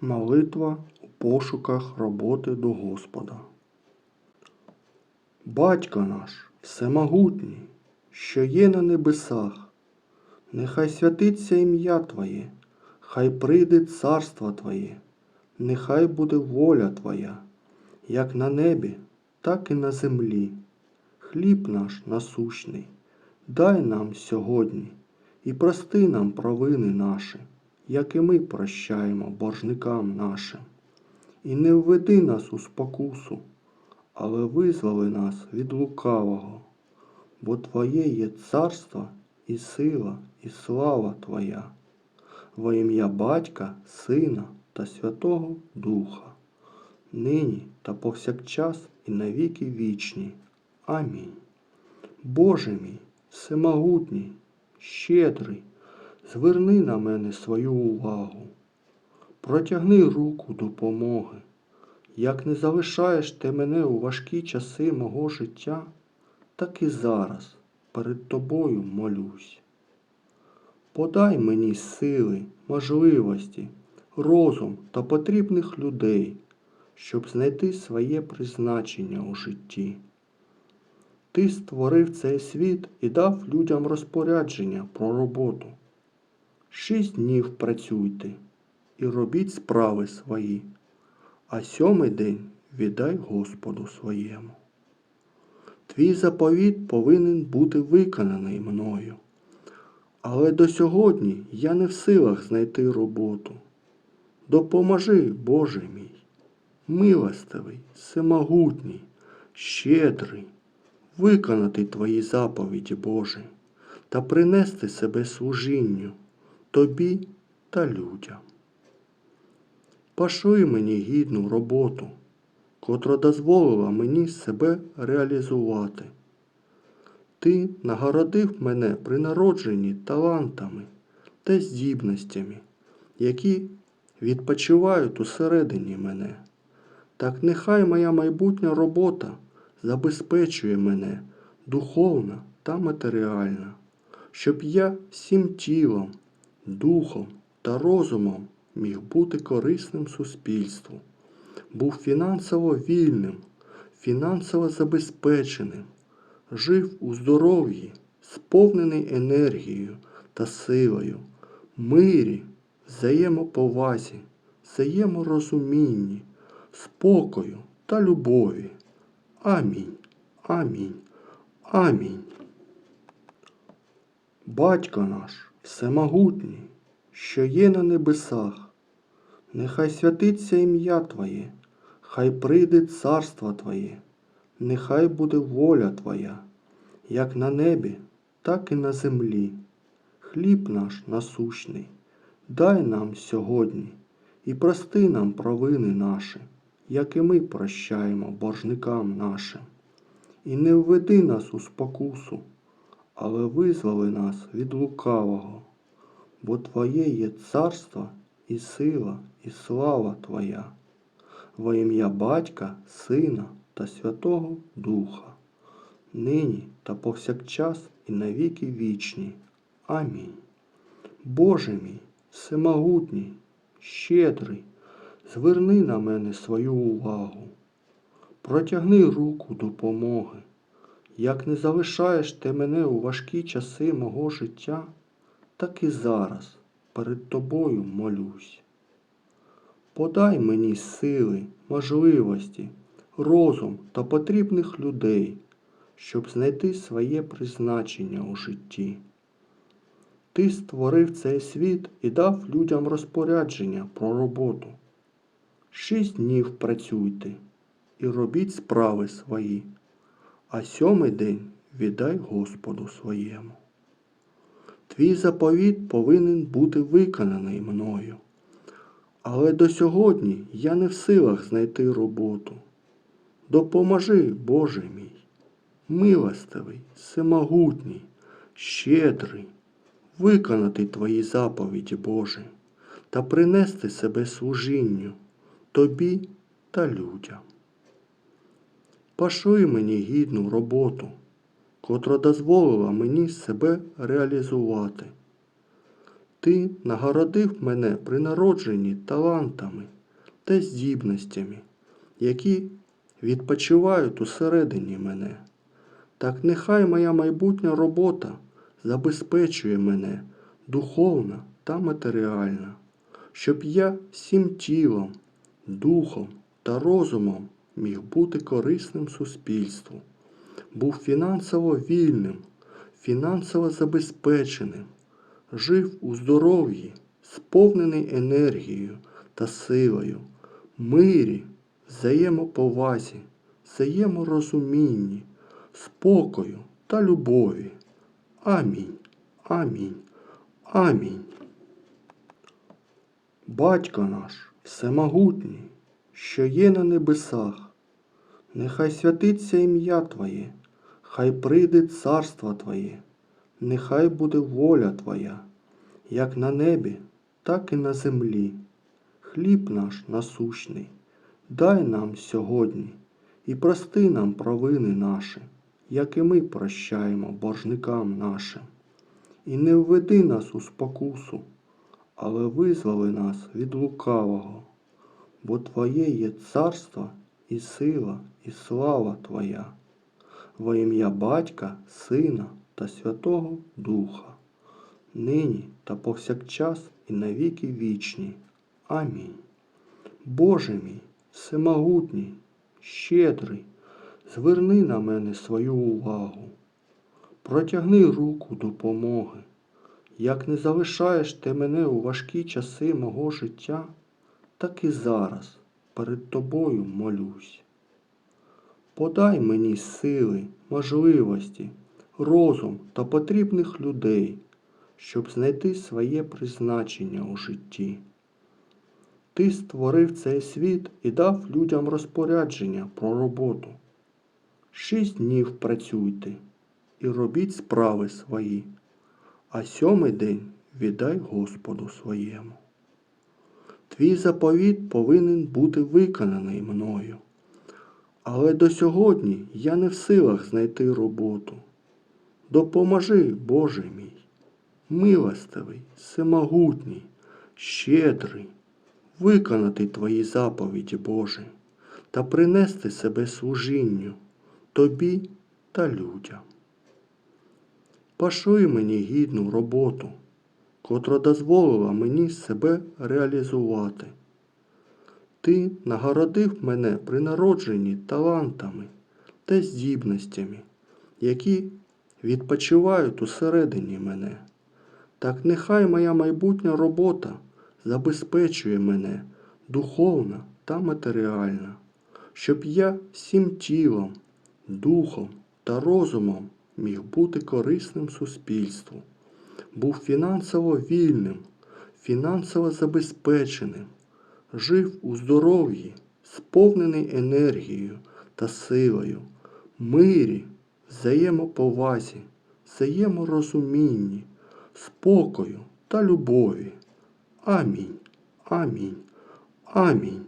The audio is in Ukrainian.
Молитва у пошуках роботи до Господа. Батько наш всемогутній, що є на небесах, нехай святиться ім'я Твоє, хай прийде царство Твоє, нехай буде воля Твоя, як на небі, так і на землі. Хліб наш насущний, дай нам сьогодні і прости нам провини наші, як і ми прощаємо боржникам нашим. І не введи нас у спокусу, але визволи нас від лукавого, бо Твоє є царство і сила, і слава Твоя, во ім'я Батька, Сина та Святого Духа, нині та повсякчас і навіки вічні. Амінь. Боже мій, всемогутній, щедрий, зверни на мене свою увагу. Протягни руку допомоги. Як не залишаєш ти мене у важкі часи мого життя, так і зараз перед тобою молюсь. Подай мені сили, можливості, розум та потрібних людей, щоб знайти своє призначення у житті. Ти створив цей світ і дав людям розпорядження про роботу. Шість днів працюйте і робіть справи свої, а сьомий день віддай Господу своєму. Твій заповіт повинен бути виконаний мною. Але до сьогодні я не в силах знайти роботу. Допоможи, Боже мій, милостивий, всемогутній, щедрий, виконати Твої заповіді, Боже, та принести себе служінню Тобі та людям. Пошли мені гідну роботу, котра дозволила мені себе реалізувати. Ти нагородив мене при народженні талантами та здібностями, які відпочивають усередині мене. Так нехай моя майбутня робота забезпечує мене духовно та матеріально, щоб я всім тілом, духом та розумом міг бути корисним суспільству, був фінансово вільним, фінансово забезпеченим, жив у здоров'ї, сповнений енергією та силою, мирі, взаємоповазі, взаєморозумінні, спокою та любові. Амінь. Амінь. Амінь. Батько наш всемогутній, що є на небесах, нехай святиться ім'я Твоє, хай прийде царство Твоє, нехай буде воля Твоя, як на небі, так і на землі. Хліб наш насущний, дай нам сьогодні і прости нам провини наші, як і ми прощаємо боржникам нашим. І не введи нас у спокусу, але визволи нас від лукавого, бо Твоє є царство і сила, і слава Твоя, во ім'я Батька, Сина та Святого Духа, нині та повсякчас і навіки вічні. Амінь. Боже мій, всемогутній, щедрий, зверни на мене свою увагу. Протягни руку допомоги. Як не залишаєш ти мене у важкі часи мого життя, так і зараз перед тобою молюсь. Подай мені сили, можливості, розум та потрібних людей, щоб знайти своє призначення у житті. Ти створив цей світ і дав людям розпорядження про роботу. Шість днів працюйте і робіть справи свої, а сьомий день віддай Господу своєму. Твій заповіт повинен бути виконаний мною. Але до сьогодні я не в силах знайти роботу. Допоможи, Боже мій, милостивий, всемогутній, щедрий, виконати Твої заповіді, Боже, та принести себе служінню Тобі та людям. Пошли мені гідну роботу, котра дозволила мені себе реалізувати. Ти нагородив мене при народженні талантами та здібностями, які відпочивають усередині мене. Так нехай моя майбутня робота забезпечує мене духовно та матеріально, щоб я всім тілом, духом та розумом міг бути корисним суспільству, був фінансово вільним, фінансово забезпеченим, жив у здоров'ї, сповнений енергією та силою, мирі, взаємоповазі, взаєморозумінні, спокою та любові. Амінь. Амінь. Амінь. Батько наш всемогутній, що є на небесах, нехай святиться ім'я Твоє, хай прийде царство Твоє, нехай буде воля Твоя, як на небі, так і на землі. Хліб наш насущний, дай нам сьогодні і прости нам провини наші, як і ми прощаємо боржникам нашим. І не введи нас у спокусу, але визволи нас від лукавого, бо Твоє є царство і сила, і слава Твоя, во ім'я Батька, Сина та Святого Духа, нині та повсякчас і навіки вічні. Амінь. Боже мій, всемогутній, щедрий, зверни на мене свою увагу. Протягни руку допомоги. Як не залишаєш ти мене у важкі часи мого життя, так і зараз перед тобою молюсь. Подай мені сили, можливості, розум та потрібних людей, щоб знайти своє призначення у житті. Ти створив цей світ і дав людям розпорядження про роботу. Шість днів працюйте і робіть справи свої, а сьомий день віддай Господу своєму. Твій заповіт повинен бути виконаний мною. Але до сьогодні я не в силах знайти роботу. Допоможи, Боже мій, милостивий, всемогутній, щедрий, виконати Твої заповіді, Боже, та принести себе служінню Тобі та людям. Пошли мені гідну роботу, котра дозволила мені себе реалізувати. Ти нагородив мене при народженні талантами та здібностями, які відпочивають усередині мене. Так нехай моя майбутня робота забезпечує мене духовно та матеріально, щоб я всім тілом, духом та розумом міг бути корисним суспільству, був фінансово вільним, фінансово забезпеченим, жив у здоров'ї, сповнений енергією та силою, мирі, взаємоповазі, взаєморозумінні, спокою та любові. Амінь. Амінь. Амінь.